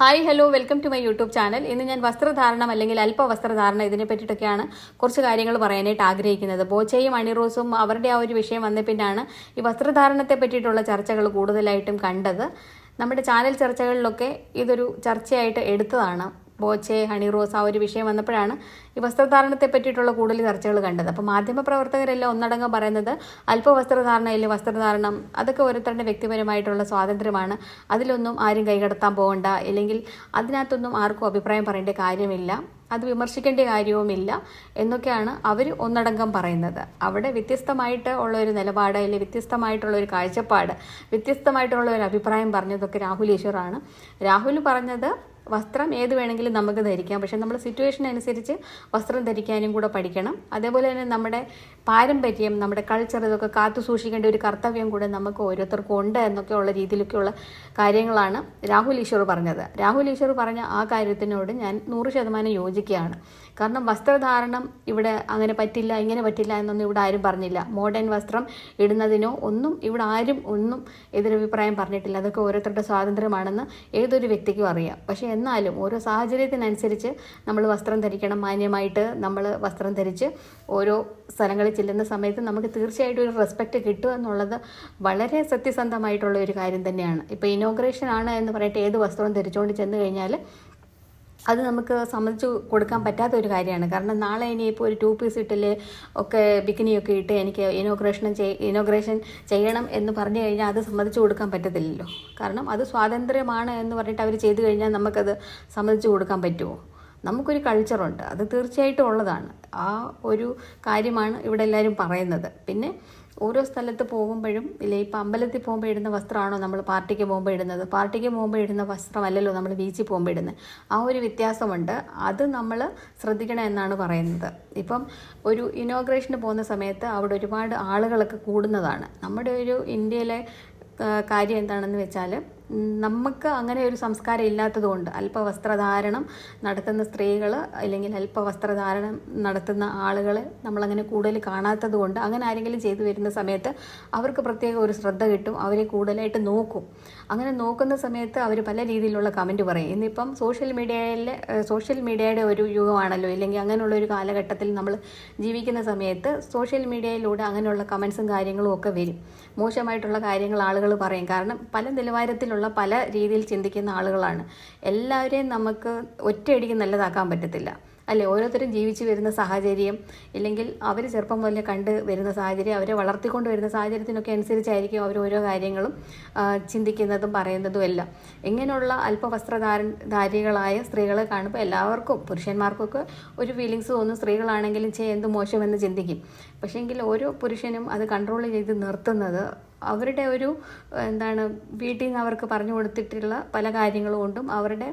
Hi hello welcome to my YouTube channel. ഇന്ന് ഞാൻ വസ്ത്രധാരണം അല്ലെങ്കിൽ അല്പ വസ്ത്രധാരണം ഇതിനെ പറ്റിയിട്ടൊക്കെയാണ് കുറച്ച് കാര്യങ്ങൾ പറയാനായിട്ട് ആഗ്രഹിക്കുന്നത്. ബോച്ചയും അണിറോസും അവരുടെ ആ ഒരു വിഷയം വന്ന പിന്നാണ് ഈ വസ്ത്രധാരണത്തെ പറ്റിയിട്ടുള്ള ചർച്ചകൾ കൂടുതലായിട്ടും കണ്ടത്. നമ്മുടെ ചാനൽ ചർച്ചകളിലൊക്കെ ഇതൊരു ചർച്ചയായിട്ട് എടുത്തതാണ്. ബോച്ചെ ഹണി റോസ് ആ ഒരു വിഷയം വന്നപ്പോഴാണ് ഈ വസ്ത്രധാരണത്തെ പറ്റിയിട്ടുള്ള കൂടുതൽ ചർച്ചകൾ കണ്ടത്. അപ്പോൾ മാധ്യമപ്രവർത്തകരെല്ലാം ഒന്നടങ്കം പറയുന്നത് അല്പ വസ്ത്രധാരണയിൽ വസ്ത്രധാരണം അതൊക്കെ ഓരോരുത്തരുടെ വ്യക്തിപരമായിട്ടുള്ള സ്വാതന്ത്ര്യമാണ്. അതിലൊന്നും ആരും കൈകടത്താൻ പോകണ്ട. അല്ലെങ്കിൽ അതിനകത്തൊന്നും ആർക്കും അഭിപ്രായം പറയേണ്ട കാര്യമില്ല. അത് വിമർശിക്കേണ്ട കാര്യവുമില്ല എന്നൊക്കെയാണ് അവർ ഒന്നടങ്കം പറയുന്നത്. അവിടെ വ്യത്യസ്തമായിട്ട് ഉള്ള ഒരു നിലപാട് അല്ലെങ്കിൽ വ്യത്യസ്തമായിട്ടുള്ള ഒരു കാഴ്ചപ്പാട് വ്യത്യസ്തമായിട്ടുള്ള ഒരു അഭിപ്രായം പറഞ്ഞതൊക്കെ രാഹുൽ ഈശ്വറാണ്. രാഹുൽ പറഞ്ഞത് വസ്ത്രം ഏത് വേണമെങ്കിലും നമുക്ക് ധരിക്കാം. പക്ഷേ നമ്മൾ സിറ്റുവേഷൻ അനുസരിച്ച് വസ്ത്രം ധരിക്കാനും കൂടെ പഠിക്കണം. അതേപോലെ തന്നെ നമ്മുടെ പാരമ്പര്യം നമ്മുടെ കൾച്ചർ ഇതൊക്കെ കാത്തു സൂക്ഷിക്കേണ്ട ഒരു കർത്തവ്യം കൂടെ നമുക്ക് ഓരോരുത്തർക്കും ഉണ്ട് എന്നൊക്കെയുള്ള രീതിയിലൊക്കെയുള്ള കാര്യങ്ങളാണ് രാഹുൽ ഈശ്വർ പറഞ്ഞത്. രാഹുൽ ഈശ്വർ പറഞ്ഞ ആ കാര്യത്തിനോട് ഞാൻ നൂറ് ശതമാനം യോജിക്കുകയാണ്. കാരണം വസ്ത്രധാരണം ഇവിടെ അങ്ങനെ പറ്റില്ല ഇങ്ങനെ പറ്റില്ല എന്നൊന്നും ഇവിടെ ആരും പറഞ്ഞില്ല. മോഡേൺ വസ്ത്രം ഇടുന്നതിനോ ഒന്നും ഇവിടെ ആരും ഒന്നും എതിരഭിപ്രായം പറഞ്ഞിട്ടില്ല. അതൊക്കെ ഓരോരുത്തരുടെ സ്വാതന്ത്ര്യമാണെന്ന് ഏതൊരു വ്യക്തിക്കും അറിയാം. പക്ഷേ എന്നാലും ഓരോ സാഹചര്യത്തിനനുസരിച്ച് നമ്മൾ വസ്ത്രം ധരിക്കണം. മാന്യമായിട്ട് നമ്മൾ വസ്ത്രം ധരിച്ച് ഓരോ സ്ഥലങ്ങളിൽ ചെല്ലുന്ന സമയത്ത് നമുക്ക് തീർച്ചയായിട്ടും ഒരു റെസ്പെക്റ്റ് കിട്ടുക എന്നുള്ളത് വളരെ സത്യസന്ധമായിട്ടുള്ള ഒരു കാര്യം തന്നെയാണ്. ഇപ്പോൾ ഇനോഗ്രേഷൻ ആണ് എന്ന് പറയട്ടെ ഏത് വസ്ത്രവും ധരിച്ചുകൊണ്ട് ചെന്ന് കഴിഞ്ഞാൽ അത് നമുക്ക് സമ്മതിച്ചു കൊടുക്കാൻ പറ്റാത്ത ഒരു കാര്യമാണ്. കാരണം നാളെ ഇനിയിപ്പോൾ ഒരു ടു പീസ് ഇട്ടിൽ ഒക്കെ ബിക്കിനിയൊക്കെ ഇട്ട് എനിക്ക് ഇനോഗ്രേഷൻ ചെയ് ഇനോഗ്രേഷൻ ചെയ്യണം എന്ന് പറഞ്ഞു കഴിഞ്ഞാൽ അത് സമ്മതിച്ചു കൊടുക്കാൻ പറ്റത്തില്ലല്ലോ. കാരണം അത് സ്വാതന്ത്ര്യമാണ് എന്ന് പറഞ്ഞിട്ട് അവർ ചെയ്തു കഴിഞ്ഞാൽ നമുക്കത് സമ്മതിച്ചു കൊടുക്കാൻ പറ്റുമോ? നമുക്കൊരു കൾച്ചറുണ്ട് അത് തീർച്ചയായിട്ടും ഉള്ളതാണ്. ആ ഒരു കാര്യമാണ് ഇവിടെ എല്ലാവരും പറയുന്നത്. പിന്നെ ഓരോ സ്ഥലത്ത് പോകുമ്പോഴും ഇല്ലേ ഇപ്പം അമ്പലത്തിൽ പോകുമ്പോൾ ഇടുന്ന വസ്ത്രമാണോ നമ്മൾ പാർട്ടിക്ക് പോകുമ്പോൾ ഇടുന്നത്? പാർട്ടിക്ക് പോകുമ്പോൾ ഇടുന്ന വസ്ത്രമല്ലല്ലോ നമ്മൾ ബീച്ചിൽ പോകുമ്പോൾ ഇടുന്നത് ആ ഒരു വ്യത്യാസമുണ്ട്. അത് നമ്മൾ ശ്രദ്ധിക്കണം എന്നാണ് പറയുന്നത്. ഇപ്പം ഒരു ഇനോഗ്രേഷന് പോകുന്ന സമയത്ത് അവിടെ ഒരുപാട് ആളുകളൊക്കെ കൂടുന്നതാണ്. നമ്മുടെ ഒരു ഇന്ത്യയിലെ കാര്യം എന്താണെന്ന് വെച്ചാൽ നമുക്ക് അങ്ങനെ ഒരു സംസ്കാരം ഇല്ലാത്തതുകൊണ്ട് അല്പവസ്ത്രധാരണം നടത്തുന്ന സ്ത്രീകൾ അല്ലെങ്കിൽ അല്പവസ്ത്രധാരണം നടത്തുന്ന ആളുകൾ നമ്മളങ്ങനെ കൂടുതൽ കാണാത്തത് കൊണ്ട് അങ്ങനെ ആരെങ്കിലും ചെയ്തു വരുന്ന സമയത്ത് അവർക്ക് പ്രത്യേക ഒരു ശ്രദ്ധ കിട്ടും അവരെ കൂടുതലായിട്ട് നോക്കും. അങ്ങനെ നോക്കുന്ന സമയത്ത് അവർ പല രീതിയിലുള്ള കമന്റ് പറയും. ഇന്നിപ്പം സോഷ്യൽ മീഡിയയിലെ സോഷ്യൽ മീഡിയയുടെ ഒരു യുഗമാണല്ലോ. ഇല്ലെങ്കിൽ അങ്ങനെയുള്ള ഒരു കാലഘട്ടത്തിൽ നമ്മൾ ജീവിക്കുന്ന സമയത്ത് സോഷ്യൽ മീഡിയയിലൂടെ അങ്ങനെയുള്ള കമൻസും കാര്യങ്ങളും ഒക്കെ വരും. മോശമായിട്ടുള്ള കാര്യങ്ങൾ ആളുകൾ പറയും. കാരണം പല നിലവാരത്തിലുള്ള പല രീതിയിൽ ചിന്തിക്കുന്ന ആളുകളാണ്. എല്ലാവരെയും നമുക്ക് ഒറ്റയടിക്ക് നല്ലതാക്കാൻ പറ്റത്തില്ല. അല്ലെ? ഓരോരുത്തരും ജീവിച്ചു വരുന്ന സാഹചര്യം ഇല്ലെങ്കിൽ അവർ ചെറുപ്പം മുതലേ കണ്ട് വരുന്ന സാഹചര്യം അവരെ വളർത്തിക്കൊണ്ട് വരുന്ന സാഹചര്യത്തിനൊക്കെ അനുസരിച്ചായിരിക്കും അവർ ഓരോ കാര്യങ്ങളും ചിന്തിക്കുന്നതും പറയുന്നതും എല്ലാം. ഇങ്ങനെയുള്ള അല്പവസ്ത്രധാര ധാരികളായ സ്ത്രീകളെ കാണുമ്പോൾ എല്ലാവർക്കും പുരുഷന്മാർക്കൊക്കെ ഒരു ഫീലിങ്സ് തോന്നും സ്ത്രീകളാണെങ്കിലും ചെയ്യുന്നത് മോശമെന്ന് ചിന്തിക്കും. പക്ഷേങ്കിൽ ഓരോ പുരുഷനും അത് കൺട്രോൾ ചെയ്ത് നിർത്തുന്നത് അവരുടെ ഒരു എന്താണ് വീട്ടിൽ നിന്ന് അവർക്ക് പറഞ്ഞു കൊടുത്തിട്ടുള്ള പല കാര്യങ്ങളും കൊണ്ടും അവരുടെ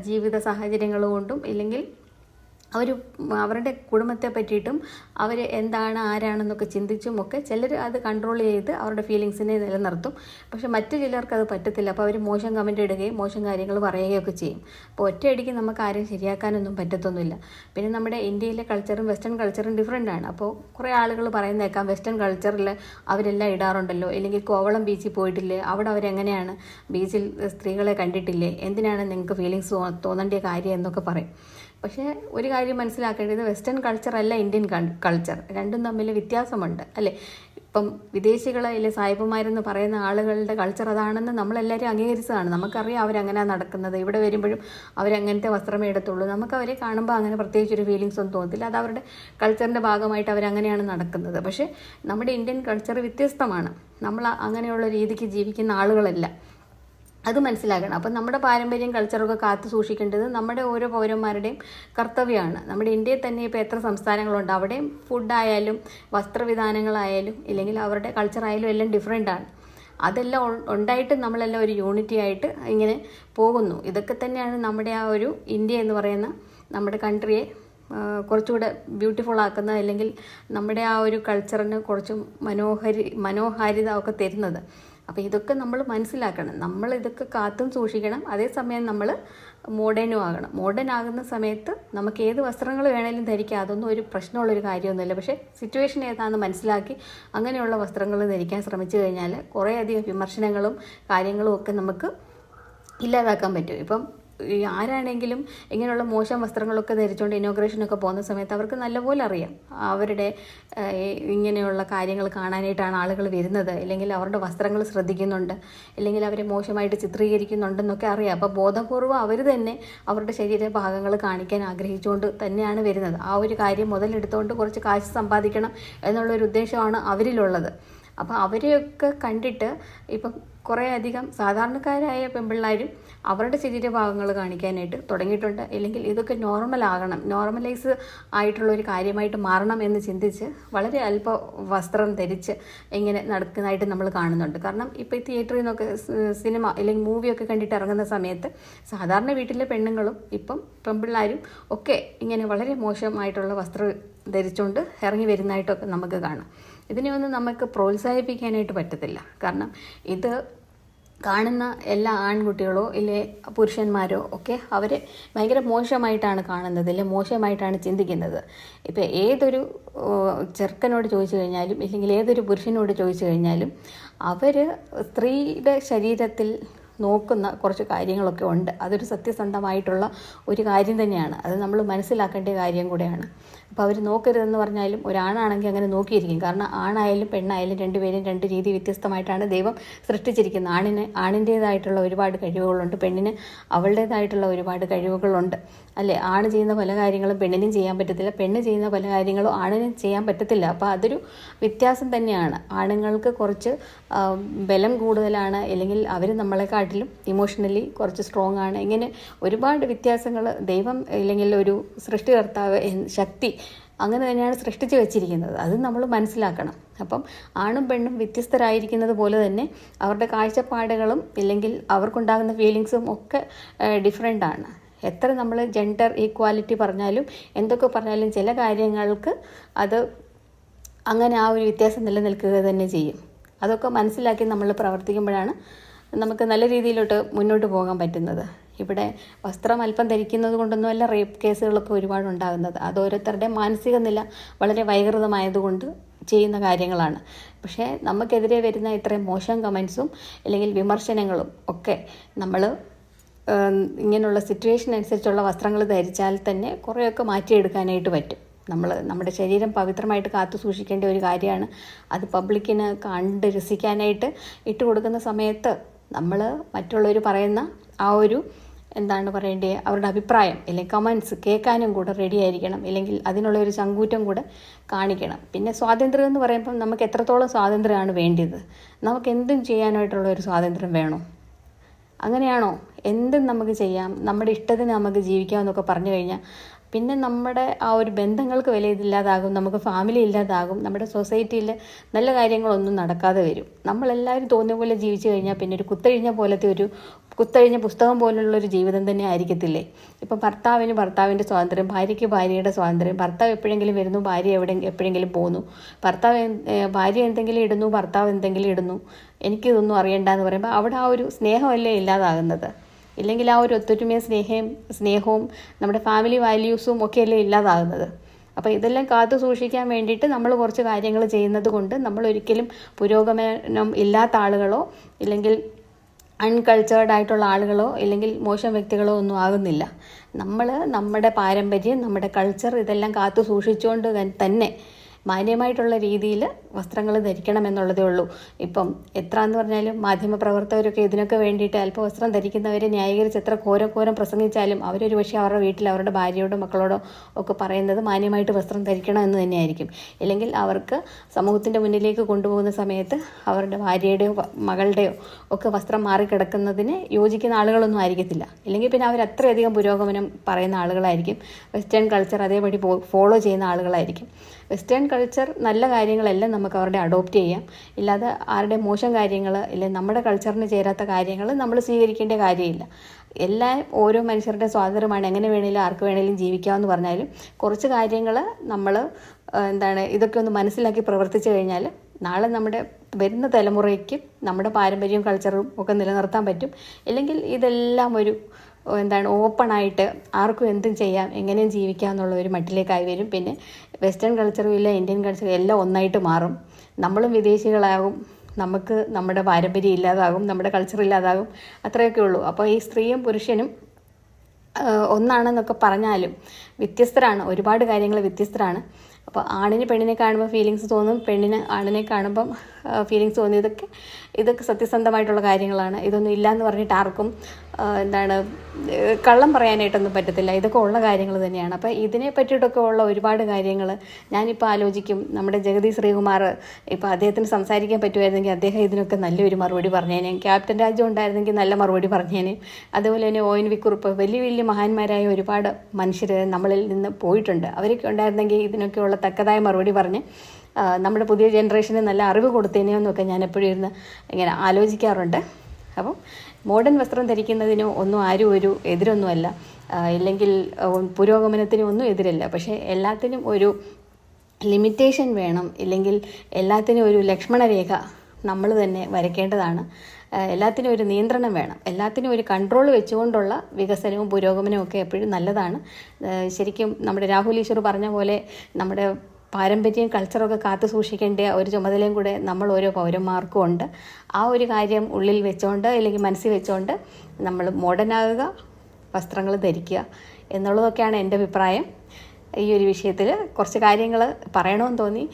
ജീവിത സാഹചര്യങ്ങൾ കൊണ്ടും ഇല്ലെങ്കിൽ അവർ അവരുടെ കുടുംബത്തെ പറ്റിയിട്ടും അവർ എന്താണ് ആരാണെന്നൊക്കെ ചിന്തിച്ചും ഒക്കെ ചിലർ അത് കൺട്രോൾ ചെയ്ത് അവരുടെ ഫീലിങ്സിനെ നിലനിർത്തും. പക്ഷെ മറ്റു ചിലർക്ക് അത് പറ്റത്തില്ല. അപ്പോൾ അവർ മോശം കമന്റ് ഇടുകയും മോശം കാര്യങ്ങൾ പറയുകയൊക്കെ ചെയ്യും. അപ്പോൾ ഒറ്റയടിക്ക് നമുക്ക് ആരെയും ശരിയാക്കാനൊന്നും പറ്റത്തൊന്നുമില്ല. പിന്നെ നമ്മുടെ ഇന്ത്യയിലെ കൾച്ചറും വെസ്റ്റേൺ കൾച്ചറും ഡിഫറെന്റ് ആണ്. അപ്പോൾ കുറേ ആളുകൾ പറയുന്നേക്കാം വെസ്റ്റേൺ കൾച്ചറിൽ അവരെല്ലാം ഇടാറുണ്ടല്ലോ. ഇല്ലെങ്കിൽ കോവളം ബീച്ചിൽ പോയിട്ടില്ലേ? അവിടെ അവരെങ്ങനെയാണ്? ബീച്ചിൽ സ്ത്രീകളെ കണ്ടിട്ടില്ലേ? എന്തിനാണ് നിങ്ങൾക്ക് ഫീലിങ്സ് തോന്നേണ്ട കാര്യം എന്നൊക്കെ പറയും. പക്ഷേ ഒരു കാര്യം മനസ്സിലാക്കേണ്ടത് വെസ്റ്റേൺ കൾച്ചർ അല്ല ഇന്ത്യൻ കൾച്ചർ രണ്ടും തമ്മിൽ വ്യത്യാസമുണ്ട് അല്ലേ? ഇപ്പം വിദേശികളെ അല്ലെ സായിപ്പന്മാരെന്ന് പറയുന്ന ആളുകളുടെ കൾച്ചർ അതാണെന്ന് നമ്മളെല്ലാവരും അംഗീകരിച്ചതാണ്. നമുക്കറിയാം അവരങ്ങനെയാണ് നടക്കുന്നത്. ഇവിടെ വരുമ്പോഴും അവരങ്ങനത്തെ വസ്ത്രമേ എടുത്തുള്ളൂ. നമുക്ക് അവരെ കാണുമ്പോൾ അങ്ങനെ പ്രത്യേകിച്ച് ഒരു ഫീലിങ്സ് ഒന്നും തോന്നത്തില്ല. അത് അവരുടെ കൾച്ചറിന്റെ ഭാഗമായിട്ട് അവരങ്ങനെയാണ് നടക്കുന്നത്. പക്ഷേ നമ്മുടെ ഇന്ത്യൻ കൾച്ചർ വ്യത്യസ്തമാണ്. നമ്മൾ അങ്ങനെയുള്ള രീതിക്ക് ജീവിക്കുന്ന ആളുകളല്ല. അത് മനസ്സിലാക്കണം. അപ്പം നമ്മുടെ പാരമ്പര്യം കൾച്ചറൊക്കെ കാത്തു സൂക്ഷിക്കേണ്ടത് നമ്മുടെ ഓരോ പൗരന്മാരുടെയും കർത്തവ്യമാണ്. നമ്മുടെ ഇന്ത്യയിൽ തന്നെ ഇപ്പോൾ എത്ര സംസ്ഥാനങ്ങളുണ്ട്? അവിടെയും ഫുഡായാലും വസ്ത്രവിധാനങ്ങളായാലും ഇല്ലെങ്കിൽ അവരുടെ കൾച്ചറായാലും എല്ലാം ഡിഫറെന്റ് ആണ്. അതെല്ലാം ഉണ്ടായിട്ട് നമ്മളെല്ലാം ഒരു യൂണിറ്റി ആയിട്ട് ഇങ്ങനെ പോകുന്നു. ഇതൊക്കെ തന്നെയാണ് നമ്മുടെ ആ ഒരു ഇന്ത്യ എന്ന് പറയുന്ന നമ്മുടെ കൺട്രിയെ കുറച്ചുകൂടെ ബ്യൂട്ടിഫുൾ ആക്കുന്ന അല്ലെങ്കിൽ നമ്മുടെ ആ ഒരു കൾച്ചറിന് കുറച്ചും മനോഹരി മനോഹാരിത ഒക്കെ തരുന്നത്. അപ്പോൾ ഇതൊക്കെ നമ്മൾ മനസ്സിലാക്കണം. നമ്മൾ ഇതൊക്കെ കാത്തും സൂക്ഷിക്കണം. അതേസമയം നമ്മൾ മോഡേണും ആകണം. മോഡേൺ ആകുന്ന സമയത്ത് നമുക്ക് ഏത് വസ്ത്രങ്ങൾ വേണേലും ധരിക്കാം. അതൊന്നും ഒരു പ്രശ്നമുള്ളൊരു കാര്യമൊന്നുമില്ല. പക്ഷേ സിറ്റുവേഷൻ ഏതാണെന്ന് മനസ്സിലാക്കി അങ്ങനെയുള്ള വസ്ത്രങ്ങൾ ധരിക്കാൻ ശ്രമിച്ചു കഴിഞ്ഞാൽ കുറേയധികം വിമർശനങ്ങളും കാര്യങ്ങളും ഒക്കെ നമുക്ക് ഇല്ലാതാക്കാൻ പറ്റും. ഇപ്പം ആരാണെങ്കിലും ഇങ്ങനെയുള്ള മോശം വസ്ത്രങ്ങളൊക്കെ ധരിച്ചുകൊണ്ട് ഇനോഗ്രേഷനൊക്കെ പോകുന്ന സമയത്ത് അവർക്ക് നല്ലപോലെ അറിയാം. അവരുടെ ഇങ്ങനെയുള്ള കാര്യങ്ങൾ കാണാനായിട്ടാണ് ആളുകൾ വരുന്നത്. അല്ലെങ്കിൽ അവരുടെ വസ്ത്രങ്ങൾ ശ്രദ്ധിക്കുന്നുണ്ട്. അല്ലെങ്കിൽ അവരെ മോശമായിട്ട് ചിത്രീകരിക്കുന്നുണ്ടെന്നൊക്കെ അറിയാം. അപ്പോൾ ബോധപൂർവം അവർ തന്നെ അവരുടെ ശരീരഭാഗങ്ങൾ കാണിക്കാൻ ആഗ്രഹിച്ചുകൊണ്ട് തന്നെയാണ് വരുന്നത്. ആ ഒരു കാര്യം മുതലെടുത്തുകൊണ്ട് കുറച്ച് കാശ് സമ്പാദിക്കണം എന്നുള്ളൊരു ഉദ്ദേശമാണ് അവരിലുള്ളത്. അപ്പോൾ അവരെയൊക്കെ കണ്ടിട്ട് ഇപ്പം കുറേ അധികം സാധാരണക്കാരായ പെൺപിള്ളേരും അവരുടെ ശരീരഭാഗങ്ങൾ കാണിക്കാനായിട്ട് തുടങ്ങിയിട്ടുണ്ട്. ഇല്ലെങ്കിൽ ഇതൊക്കെ നോർമൽ ആകണം. നോർമലൈസ് ആയിട്ടുള്ള ഒരു കാര്യമായിട്ട് മാറണം എന്ന് ചിന്തിച്ച് വളരെ അല്പ വസ്ത്രം ധരിച്ച് ഇങ്ങനെ നടക്കുന്നതായിട്ട് നമ്മൾ കാണുന്നുണ്ട്. കാരണം ഇപ്പോൾ ഈ തിയേറ്ററിൽ നിന്നൊക്കെ സിനിമ അല്ലെങ്കിൽ മൂവിയൊക്കെ കണ്ടിട്ട് ഇറങ്ങുന്ന സമയത്ത് സാധാരണ വീട്ടിലെ പെണ്ണുങ്ങളും ഇപ്പം പെൺപിള്ളേരും ഒക്കെ ഇങ്ങനെ വളരെ മോശമായിട്ടുള്ള വസ്ത്രം ധരിച്ചുകൊണ്ട് ഇറങ്ങി വരുന്നതായിട്ടൊക്കെ നമുക്ക് കാണാം. ഇതിനെയൊന്നും നമുക്ക് പ്രോത്സാഹിപ്പിക്കാനായിട്ട് പറ്റത്തില്ല. കാരണം ഇത് കാണുന്ന എല്ലാ ആൺകുട്ടികളോ ഇല്ലേ പുരുഷന്മാരോ ഒക്കെ അവർ ഭയങ്കര മോശമായിട്ടാണ് കാണുന്നത് ഇല്ലെ മോശമായിട്ടാണ് ചിന്തിക്കുന്നത്. ഇപ്പം ഏതൊരു ചെറുക്കനോട് ചോദിച്ചു കഴിഞ്ഞാലും ഇല്ലെങ്കിൽ ഏതൊരു പുരുഷനോട് ചോദിച്ചു കഴിഞ്ഞാലും അവർ സ്ത്രീയുടെ ശരീരത്തിൽ നോക്കുന്ന കുറച്ച് കാര്യങ്ങളൊക്കെ ഉണ്ട്. അതൊരു സത്യസന്ധമായിട്ടുള്ള ഒരു കാര്യം തന്നെയാണ്. അത് നമ്മൾ മനസ്സിലാക്കേണ്ട കാര്യം കൂടെയാണ്. അപ്പോൾ അവർ നോക്കരുതെന്ന് പറഞ്ഞാലും ഒരാണാണെങ്കിൽ അങ്ങനെ നോക്കിയിരിക്കും. കാരണം ആണായാലും പെണ്ണായാലും രണ്ടുപേരും രണ്ട് രീതി വ്യത്യസ്തമായിട്ടാണ് ദൈവം സൃഷ്ടിച്ചിരിക്കുന്നത്. ആണിന് ആണിന്റേതായിട്ടുള്ള ഒരുപാട് കഴിവുകളുണ്ട് പെണ്ണിന് അവളുടേതായിട്ടുള്ള ഒരുപാട് കഴിവുകളുണ്ട്. അല്ലേ? ആണ് ചെയ്യുന്ന പല കാര്യങ്ങളും പെണ്ണിനും ചെയ്യാൻ പറ്റത്തില്ല. പെണ്ണ് ചെയ്യുന്ന പല കാര്യങ്ങളും ആണിനും ചെയ്യാൻ പറ്റത്തില്ല. അപ്പോൾ അതൊരു വ്യത്യാസം തന്നെയാണ്. ആണുങ്ങൾക്ക് കുറച്ച് ബലം കൂടുതലാണ്. അല്ലെങ്കിൽ അവർ നമ്മളെക്കാട്ടിലും ഇമോഷണലി കുറച്ച് സ്ട്രോങ് ആണ് ഇങ്ങനെ ഒരുപാട് വ്യത്യാസങ്ങൾ ദൈവം അല്ലെങ്കിൽ ഒരു സൃഷ്ടികർത്താവ് ശക്തി അങ്ങനെ തന്നെയാണ് സൃഷ്ടിച്ചു വെച്ചിരിക്കുന്നത്. അത് നമ്മൾ മനസ്സിലാക്കണം. അപ്പം ആണും പെണ്ണും വ്യത്യസ്തരായിരിക്കുന്നത് പോലെ തന്നെ അവരുടെ കാഴ്ചപ്പാടുകളും ഇല്ലെങ്കിൽ അവർക്കുണ്ടാകുന്ന ഫീലിങ്സും ഒക്കെ ഡിഫറെന്റ് ആണ്. എത്ര നമ്മൾ ജെൻഡർ ഈക്വാലിറ്റി പറഞ്ഞാലും എന്തൊക്കെ പറഞ്ഞാലും ചില കാര്യങ്ങൾക്ക് അത് അങ്ങനെ ആ ഒരു വ്യത്യാസം നിലനിൽക്കുക തന്നെ ചെയ്യും. അതൊക്കെ മനസ്സിലാക്കി നമ്മൾ പ്രവർത്തിക്കുമ്പോഴാണ് നമുക്ക് നല്ല രീതിയിലോട്ട് മുന്നോട്ട് പോകാൻ പറ്റുന്നത്. ഇവിടെ വസ്ത്രം അല്പം ധരിക്കുന്നത് കൊണ്ടൊന്നുമല്ല റേപ്പ് കേസുകളൊക്കെ ഒരുപാട് ഉണ്ടാകുന്നത് അത് ഓരോരുത്തരുടെ മാനസിക നില വളരെ വൈകൃതമായതുകൊണ്ട് ചെയ്യുന്ന കാര്യങ്ങളാണ്. പക്ഷേ നമുക്കെതിരെ വരുന്ന ഇത്രയും മോശം കമൻസും അല്ലെങ്കിൽ വിമർശനങ്ങളും ഒക്കെ നമ്മൾ ഇങ്ങനെയുള്ള സിറ്റുവേഷൻ അനുസരിച്ചുള്ള വസ്ത്രങ്ങൾ ധരിച്ചാൽ തന്നെ കുറേയൊക്കെ മാറ്റിയെടുക്കാനായിട്ട് പറ്റും. നമ്മൾ നമ്മുടെ ശരീരം പവിത്രമായിട്ട് കാത്തു സൂക്ഷിക്കേണ്ട ഒരു കാര്യമാണ്. അത് പബ്ലിക്കിന് കണ്ട് രസിക്കാനായിട്ട് ഇട്ട് കൊടുക്കുന്ന സമയത്ത് നമ്മൾ മറ്റുള്ളവർ പറയുന്ന ആ ഒരു എന്താണ് പറയേണ്ടത് അവരുടെ അഭിപ്രായം അല്ലെങ്കിൽ കമൻസ് കേൾക്കാനും കൂടെ റെഡി ആയിരിക്കണം. അല്ലെങ്കിൽ അതിനുള്ള ഒരു ചങ്കൂറ്റം കൂടെ കാണിക്കണം. പിന്നെ സ്വാതന്ത്ര്യം എന്ന് പറയുമ്പം നമുക്ക് എത്രത്തോളം സ്വാതന്ത്ര്യമാണ് വേണ്ടത് നമുക്ക് എന്തും ചെയ്യാനായിട്ടുള്ള ഒരു സ്വാതന്ത്ര്യം വേണോ? അങ്ങനെയാണോ? എന്തും നമുക്ക് ചെയ്യാം. നമ്മുടെ ഇഷ്ടത്തിന് നമുക്ക് ജീവിക്കാം എന്നൊക്കെ പറഞ്ഞു കഴിഞ്ഞാൽ പിന്നെ നമ്മുടെ ആ ഒരു ബന്ധങ്ങൾക്ക് വില ഇതില്ലാതാകും നമുക്ക് ഫാമിലി ഇല്ലാതാകും നമ്മുടെ സൊസൈറ്റിയിൽ നല്ല കാര്യങ്ങളൊന്നും നടക്കാതെ വരും. നമ്മളെല്ലാവരും തോന്നിയ പോലെ ജീവിച്ചു കഴിഞ്ഞാൽ പിന്നെ ഒരു കുത്തഴിഞ്ഞ പോലത്തെ ഒരു കുത്തഴിഞ്ഞ പുസ്തകം പോലുള്ള ഒരു ജീവിതം തന്നെ ആയിരിക്കത്തില്ലേ? ഇപ്പം ഭർത്താവിന് ഭർത്താവിന്റെ സ്വാതന്ത്ര്യം ഭാര്യയ്ക്ക് ഭാര്യയുടെ സ്വാതന്ത്ര്യം ഭർത്താവ് എപ്പോഴെങ്കിലും വരുന്നു ഭാര്യ എവിടെ എപ്പോഴെങ്കിലും പോകുന്നു ഭർത്താവ് ഭാര്യ എന്തെങ്കിലും ഇടുന്നു ഭർത്താവ് എന്തെങ്കിലും ഇടുന്നു. എനിക്കിതൊന്നും അറിയണ്ട എന്ന് പറയുമ്പോൾ അവിടെ ആ ഒരു സ്നേഹമല്ലേ ഇല്ലാതാകുന്നത്? ഇല്ലെങ്കിൽ ആ ഒരു ഒത്തൊരുമയും സ്നേഹം സ്നേഹവും നമ്മുടെ ഫാമിലി വാല്യൂസും ഒക്കെയല്ലേ ഇല്ലാതാകുന്നത്. അപ്പോൾ ഇതെല്ലാം കാത്തു സൂക്ഷിക്കാൻ വേണ്ടിയിട്ട് നമ്മൾ കുറച്ച് കാര്യങ്ങൾ ചെയ്യുന്നത് കൊണ്ട് നമ്മൾ ഒരിക്കലും പുരോഗമനം ഇല്ലാത്ത ആളുകളോ ഇല്ലെങ്കിൽ അൺകൾച്ചേർഡ് ആയിട്ടുള്ള ആളുകളോ ഇല്ലെങ്കിൽ മോശം വ്യക്തികളോ ഒന്നും ആകുന്നില്ല. നമ്മൾ നമ്മുടെ പാരമ്പര്യം നമ്മുടെ കൾച്ചർ ഇതെല്ലാം കാത്തു സൂക്ഷിച്ചുകൊണ്ട് തന്നെ മാന്യമായിട്ടുള്ള രീതിയിൽ വസ്ത്രങ്ങൾ ധരിക്കണം എന്നുള്ളതേ ഉള്ളൂ. ഇപ്പം എത്ര എന്ന് പറഞ്ഞാലും മാധ്യമപ്രവർത്തകരൊക്കെ ഇതിനൊക്കെ വേണ്ടിയിട്ട് അല്പവസ്ത്രം ധരിക്കുന്നവരെ ന്യായീകരിച്ച് എത്ര ഘോരഘോരം പ്രസംഗിച്ചാലും അവരൊരു പക്ഷേ അവരുടെ വീട്ടിൽ അവരുടെ ഭാര്യയോടോ മക്കളോടോ ഒക്കെ പറയുന്നത് മാന്യമായിട്ട് വസ്ത്രം ധരിക്കണം എന്ന് തന്നെയായിരിക്കും. ഇല്ലെങ്കിൽ അവർക്ക് സമൂഹത്തിന്റെ മുന്നിലേക്ക് കൊണ്ടുപോകുന്ന സമയത്ത് അവരുടെ ഭാര്യയുടെയോ മകളുടെയോ ഒക്കെ വസ്ത്രം മാറിക്കിടക്കുന്നതിന് യോജിക്കുന്ന ആളുകളൊന്നും ആയിരിക്കത്തില്ല. ഇല്ലെങ്കിൽ പിന്നെ അവർ അത്രയധികം പുരോഗമനം പറയുന്ന ആളുകളായിരിക്കും. വെസ്റ്റേൺ കൾച്ചർ അതേപടി ഫോളോ ചെയ്യുന്ന ആളുകളായിരിക്കും. വെസ്റ്റേൺ കൾച്ചർ നല്ല കാര്യങ്ങളെല്ലാം നമുക്ക് അവരുടെ അഡോപ്റ്റ് ചെയ്യാം. ഇല്ലാതെ ആരുടെ മോശം കാര്യങ്ങൾ ഇല്ലെങ്കിൽ നമ്മുടെ കൾച്ചറിന് ചേരാത്ത കാര്യങ്ങൾ നമ്മൾ സ്വീകരിക്കേണ്ട കാര്യമില്ല. എല്ലാ ഓരോ മനുഷ്യരുടെ സ്വാതന്ത്ര്യമാണ് എങ്ങനെ വേണേലും ആർക്ക് വേണേലും ജീവിക്കാമെന്ന് പറഞ്ഞാലും കുറച്ച് കാര്യങ്ങൾ നമ്മൾ എന്താണ് ഇതൊക്കെ ഒന്ന് മനസ്സിലാക്കി പ്രവർത്തിച്ചു കഴിഞ്ഞാൽ നാളെ നമ്മുടെ വരുന്ന തലമുറയ്ക്ക് നമ്മുടെ പാരമ്പര്യവും കൾച്ചറും ഒക്കെ നിലനിർത്താൻ പറ്റും. ഇല്ലെങ്കിൽ ഇതെല്ലാം ഒരു എന്താണ് ഓപ്പണായിട്ട് ആർക്കും എന്തും ചെയ്യാം എങ്ങനെയും ജീവിക്കാം എന്നുള്ള ഒരു മട്ടിലേക്കായി വരും. പിന്നെ വെസ്റ്റേൺ കൾച്ചറും ഇല്ല ഇന്ത്യൻ കൾച്ചറും എല്ലാം ഒന്നായിട്ട് മാറും. നമ്മളും വിദേശികളാകും നമുക്ക് നമ്മുടെ പാരമ്പര്യം ഇല്ലാതാകും നമ്മുടെ കൾച്ചർ ഇല്ലാതാകും അത്രയൊക്കെ ഉള്ളൂ. അപ്പോൾ ഈ സ്ത്രീയും പുരുഷനും ഒന്നാണെന്നൊക്കെ പറഞ്ഞാലും വ്യത്യസ്തരാണ് ഒരുപാട് കാര്യങ്ങൾ വ്യത്യസ്തരാണ്. അപ്പോൾ ആണിന് പെണ്ണിനെ കാണുമ്പോൾ ഫീലിങ്സ് തോന്നും. പെണ്ണിന് ആണിനെ കാണുമ്പം ഫീലിങ്സ് തോന്നും ഇതൊക്കെ ഇതൊക്കെ സത്യസന്ധമായിട്ടുള്ള കാര്യങ്ങളാണ്. ഇതൊന്നും ഇല്ല എന്ന് പറഞ്ഞിട്ട് ആർക്കും എന്താണ് കള്ളം പറയാനായിട്ടൊന്നും പറ്റത്തില്ല. ഇതൊക്കെ ഉള്ള കാര്യങ്ങൾ തന്നെയാണ്. അപ്പോൾ ഇതിനെ പറ്റിയിട്ടൊക്കെ ഉള്ള ഒരുപാട് കാര്യങ്ങൾ ഞാനിപ്പോൾ ആലോചിക്കും. നമ്മുടെ ജഗതി ശ്രീകുമാർ ഇപ്പോൾ അദ്ദേഹത്തിന് സംസാരിക്കാൻ പറ്റുമായിരുന്നെങ്കിൽ അദ്ദേഹം ഇതിനൊക്കെ നല്ലൊരു മറുപടി പറഞ്ഞേനെ. ക്യാപ്റ്റൻ രാജു ഉണ്ടായിരുന്നെങ്കിൽ നല്ല മറുപടി പറഞ്ഞേനെ. അതുപോലെ തന്നെ ഒ എൻ വി കുറുപ്പ് വലിയ വലിയ മഹാന്മാരായ ഒരുപാട് മനുഷ്യർ നമ്മളിൽ നിന്ന് പോയിട്ടുണ്ട്. അവരൊക്കെ ഉണ്ടായിരുന്നെങ്കിൽ ഇതിനൊക്കെയുള്ള തക്കതായ മറുപടി പറഞ്ഞ് നമ്മുടെ പുതിയ ജനറേഷന് നല്ല അറിവ് കൊടുത്തേനെന്നൊക്കെ ഞാൻ എപ്പോഴും ഇരുന്ന് ഇങ്ങനെ ആലോചിക്കാറുണ്ട്. അപ്പം മോഡേൺ വസ്ത്രം ധരിക്കുന്നതിനോ ഒന്നും ആരും ഒരു എതിരൊന്നുമല്ല. ഇല്ലെങ്കിൽ പുരോഗമനത്തിനും ഒന്നും എതിരല്ല. പക്ഷേ എല്ലാത്തിനും ഒരു ലിമിറ്റേഷൻ വേണം. ഇല്ലെങ്കിൽ എല്ലാത്തിനും ഒരു ലക്ഷ്മണരേഖ നമ്മൾ തന്നെ വരയ്ക്കേണ്ടതാണ്. എല്ലാത്തിനും ഒരു നിയന്ത്രണം വേണം. എല്ലാത്തിനും ഒരു കൺട്രോൾ വെച്ചുകൊണ്ടുള്ള വികസനവും പുരോഗമനവും ഒക്കെ എപ്പോഴും നല്ലതാണ്. ശരിക്കും നമ്മുടെ രാഹുൽ ഈശ്വർ പറഞ്ഞ പോലെ നമ്മുടെ പാരമ്പര്യം കൾച്ചറൊക്കെ കാത്തു സൂക്ഷിക്കേണ്ട ഒരു ചുമതലയും കൂടെ നമ്മൾ ഓരോ പൗരന്മാർക്കും ഉണ്ട്. ആ ഒരു കാര്യം ഉള്ളിൽ വെച്ചുകൊണ്ട് അല്ലെങ്കിൽ മനസ്സിൽ വെച്ചുകൊണ്ട് നമ്മൾ മോഡേൺ വസ്ത്രങ്ങൾ ധരിക്കുക എന്നുള്ളതൊക്കെയാണ് എന്റെ അഭിപ്രായം. ഈ ഒരു വിഷയത്തിൽ കുറച്ച് കാര്യങ്ങൾ പറയണമെന്ന് തോന്നി.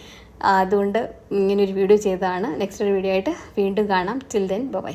അതുകൊണ്ട് ഇങ്ങനൊരു വീഡിയോ ചെയ്തതാണ്. നെക്സ്റ്റ് ഒരു വീഡിയോ ആയിട്ട് വീണ്ടും കാണാം. Till then bye